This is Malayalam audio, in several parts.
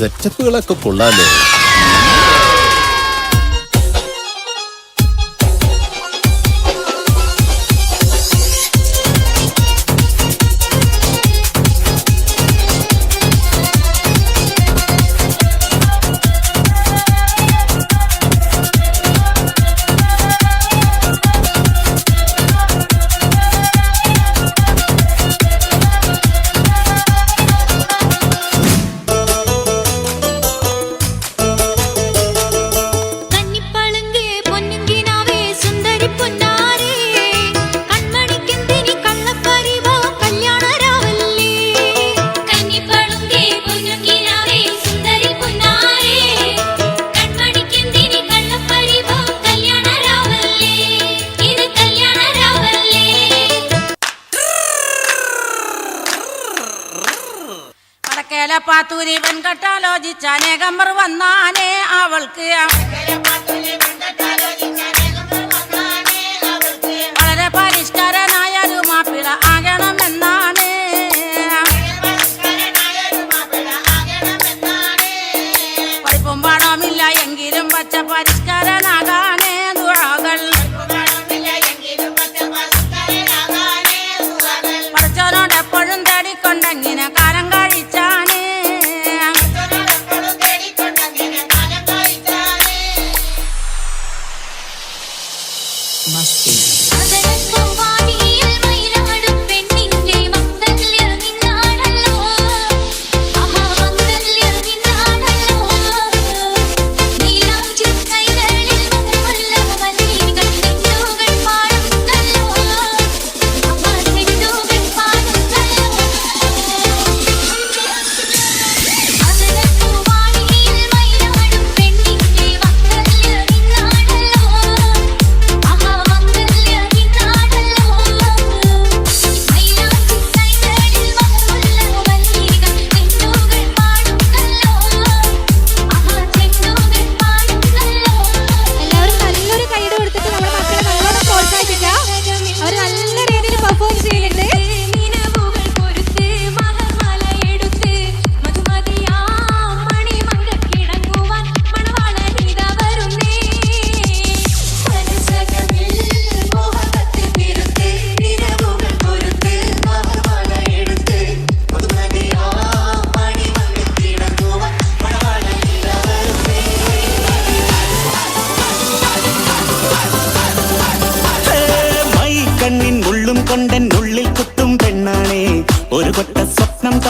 സെറ്റപ്പുകളൊക്കെ കൊള്ളാലോ പാത്തൂരി പെൺകട്ടാലോചിച്ച നേകമ്പർ വന്നാനേ അവൾക്ക്. വളരെ പരിഷ്കാരനായ ഒരു മാപ്പിള ആകണമെന്നാണ്. പഠിപ്പും പണമില്ല എങ്കിലും പച്ച പരിഷ്കാരനാകാം.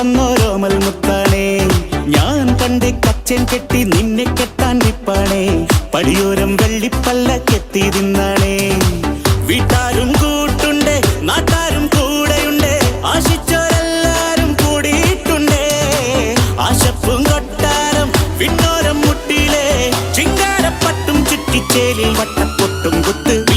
വന്നോരോമൽ മുത്താണേ ഞാൻ കണ്ട് കച്ചൻ കെട്ടി നിന്നെ കെട്ടാൻ നിപ്പാണേ. പടിയോരം വെള്ളിപ്പല്ല കെത്തി തിന്നാണേ. വീട്ടാരും കൂട്ടുണ്ട് നാട്ടാരും കൂടെയുണ്ട്. ആശിച്ചോരെല്ലാരും കൂടിയിട്ടുണ്ട്. ആശപ്പും കൊട്ടാരം വിണ്ണോരം മുട്ടിയിലെ ചിങ്കാരപ്പട്ടും ചുറ്റിച്ചേലിൽ വട്ടപ്പൊട്ടും കുത്ത്.